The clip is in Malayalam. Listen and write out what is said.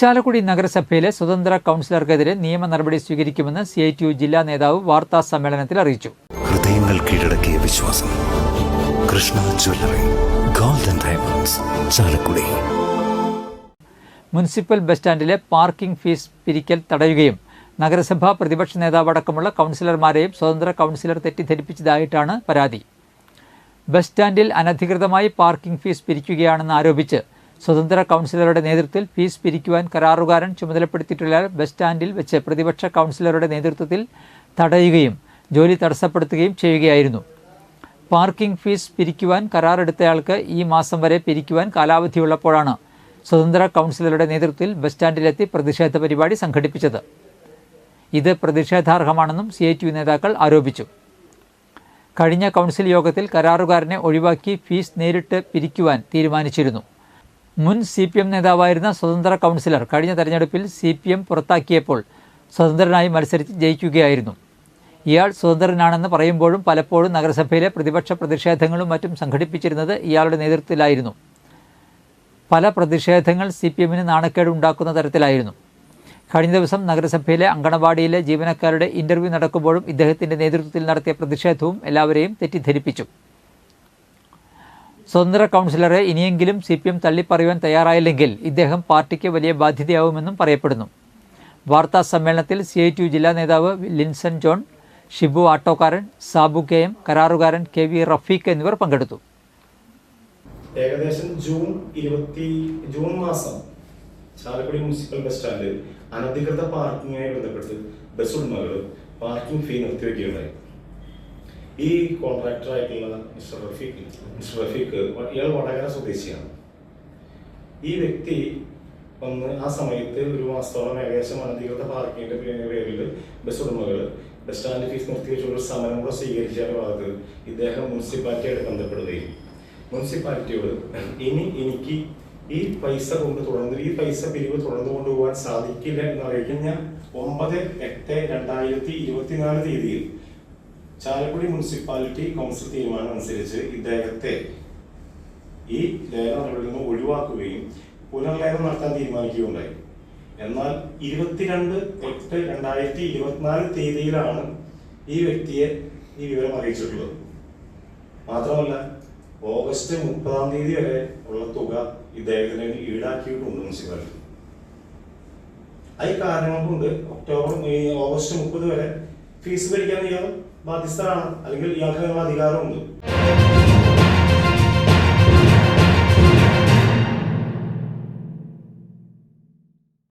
ചാലക്കുടി നഗരസഭയിലെ സ്വതന്ത്ര കൗൺസിലർക്കെതിരെ നിയമ നടപടി സ്വീകരിക്കുമെന്ന് സി ഐ ടി യു ജില്ലാ നേതാവ് വാർത്താ സമ്മേളനത്തിൽ അറിയിച്ചു. ഹൃദയങ്ങൾ കീഴടക്കിയ വിശ്വാസം. Krishna jewellery golden diamonds Chalakudy. Municipal bus സ്റ്റാൻഡിലെ parking fees പിരിക്കൽ തടയുകയും നഗരസഭാ പ്രതിപക്ഷ നേതാവടക്കമുള്ള കൗൺസിലർമാരെയും സ്വതന്ത്ര കൗൺസിലർ തെറ്റിദ്ധരിപ്പിച്ചതായിട്ടാണ് പരാതി. ബസ് സ്റ്റാൻഡിൽ അനധികൃതമായി പാർക്കിംഗ് ഫീസ് പിരിക്കുകയാണെന്ന് ആരോപിച്ച് സ്വതന്ത്ര കൗൺസിലറുടെ നേതൃത്വത്തിൽ ഫീസ് പിരിക്കുവാൻ കരാറുകാരൻ ചുമതലപ്പെടുത്തിയിട്ടുള്ള ബസ് സ്റ്റാൻഡിൽ വെച്ച് പ്രതിപക്ഷ കൗൺസിലറുടെ നേതൃത്വത്തിൽ തടയുകയും ജോലി തടസ്സപ്പെടുത്തുകയും ചെയ്യുകയായിരുന്നു. പാർക്കിംഗ് ഫീസ് പിരിക്കുവാൻ കരാറെടുത്തയാൾക്ക് ഈ മാസം വരെ പിരിക്കുവാൻ കാലാവധിയുള്ളപ്പോഴാണ് സ്വതന്ത്ര കൗൺസിലറുടെ നേതൃത്വത്തിൽ ബസ് സ്റ്റാൻഡിലെത്തി പ്രതിഷേധ പരിപാടി സംഘടിപ്പിച്ചത്. ഇത് പ്രതിഷേധാർഹമാണെന്നും സി നേതാക്കൾ ആരോപിച്ചു. കഴിഞ്ഞ കൗൺസിൽ യോഗത്തിൽ കരാറുകാരനെ ഒഴിവാക്കി ഫീസ് നേരിട്ട് പിരിക്കുവാൻ തീരുമാനിച്ചിരുന്നു. മുൻ സി പി എം നേതാവായിരുന്ന സ്വതന്ത്ര കൗൺസിലർ കഴിഞ്ഞ തെരഞ്ഞെടുപ്പിൽ സി പി എം പുറത്താക്കിയപ്പോൾ സ്വതന്ത്രനായി മത്സരിച്ച് ജയിക്കുകയായിരുന്നു. ഇയാൾ സ്വതന്ത്രനാണെന്ന് പറയുമ്പോഴും പലപ്പോഴും നഗരസഭയിലെ പ്രതിപക്ഷ പ്രതിഷേധങ്ങളും മറ്റും സംഘടിപ്പിച്ചിരുന്നത് ഇയാളുടെ നേതൃത്വത്തിലായിരുന്നു. പല പ്രതിഷേധങ്ങൾ സി പി എമ്മിന് നാണക്കേട് ഉണ്ടാക്കുന്ന തരത്തിലായിരുന്നു. കഴിഞ്ഞ ദിവസം നഗരസഭയിലെ അങ്കണവാടിയിലെ ജീവനക്കാരുടെ ഇന്റർവ്യൂ നടക്കുമ്പോഴും ഇദ്ദേഹത്തിന്റെ നേതൃത്വത്തിൽ നടത്തിയ പ്രതിഷേധവും എല്ലാവരെയും തെറ്റിദ്ധരിപ്പിച്ചു. സ്വതന്ത്ര കൗൺസിലറെ ഇനിയെങ്കിലും സി പി എം തള്ളിപ്പറയുവാൻ തയ്യാറായില്ലെങ്കിൽ ഇദ്ദേഹം പാർട്ടിക്ക് വലിയ ബാധ്യതയാവുമെന്നും പറയപ്പെടുന്നു. വാർത്താ സമ്മേളനത്തിൽ സി ഐ ടി യു ജില്ലാ നേതാവ് ലിൻസൺ ജോൺ ഷിബു ആട്ടോക്കാരൻ സാബു കെ എം കരാറുകാരൻ കെ വി റഫീഖ് എന്നിവർ പങ്കെടുത്തു. ഏകദേശം ജൂൺ ഇരുപത്തി ജൂൺ മാസം ചാലക്കുടി മുനിസിപ്പൽ ബസ് സ്റ്റാൻഡിൽ അനധികൃത പാർക്കിങ്ങുമായി ബന്ധപ്പെട്ട് ബസ് ഉടമകൾ പാർക്കിംഗ് ഫീ നിർത്തിവെക്കുകയുണ്ടായി. ഈ കോൺട്രാക്ടർ ആയിട്ടുള്ള മിസ്റ്റർ റഫീഖ് മിസ്റ്റർ റഫീഖ് ഇയാൾ വടകര സ്വദേശിയാണ്. ഈ വ്യക്തി വന്ന് ആ സമയത്ത് ഒരു മാസത്തോളം ഏകദേശം അനധികൃത പാർക്കിങ്ങിന്റെ പേരിൽ ബസ് ഉടമകൾ ബസ് സ്റ്റാൻഡ് ഫീസ് നിർത്തിവെച്ചുള്ള ഒരു സമരം കൂടെ സ്വീകരിച്ച ഭാഗത്ത് ഇദ്ദേഹം മുനിസിപ്പാലിറ്റിയായിട്ട് ബന്ധപ്പെടുകയും. മുനിസിപ്പാലിറ്റിയോട് ഇനി എനിക്ക് ഈ പൈസ കൊണ്ട് തുടർന്ന് ഈ പൈസ പിരിവ് തുടർന്നു കൊണ്ടുപോകാൻ സാധിക്കില്ല എന്ന് ഞാൻ ഒമ്പത് എട്ട് രണ്ടായിരത്തി ഇരുപത്തിനാല് തീയതിയിൽ ചാലക്കുടി മുനിസിപ്പാലിറ്റി കൗൺസിൽ തീരുമാനം അനുസരിച്ച് ഇദ്ദേഹത്തെ ഈ ലയന നടപടിയിൽ നിന്ന് ഒഴിവാക്കുകയും പുനർലയനം നടത്താൻ തീരുമാനിക്കുകയുണ്ടായി. എന്നാൽ ഇരുപത്തിരണ്ട് എട്ട് രണ്ടായിരത്തി ഇരുപത്തിനാല് തീയതിയിലാണ് ഈ വ്യക്തിയെ ഈ വിവരം അറിയിച്ചിട്ടുള്ളത്. മാത്രമല്ല ഓഗസ്റ്റ് മുപ്പതാം തീയതി വരെ ഉള്ള തുക ഇദ്ദേഹത്തിന് ഈടാക്കിയിട്ടുണ്ട് മുനിസിപ്പാലിറ്റി. അത് കാരണങ്ങൾ കൊണ്ട് ഒക്ടോബർ ഓഗസ്റ്റ് മുപ്പത് വരെ ഫീസ് മേടിക്കാൻ ഇയാൾ ബാധ്യസ്ഥനാണ്. അല്ലെങ്കിൽ ഇയാൾക്ക് അധികാരമുണ്ട്.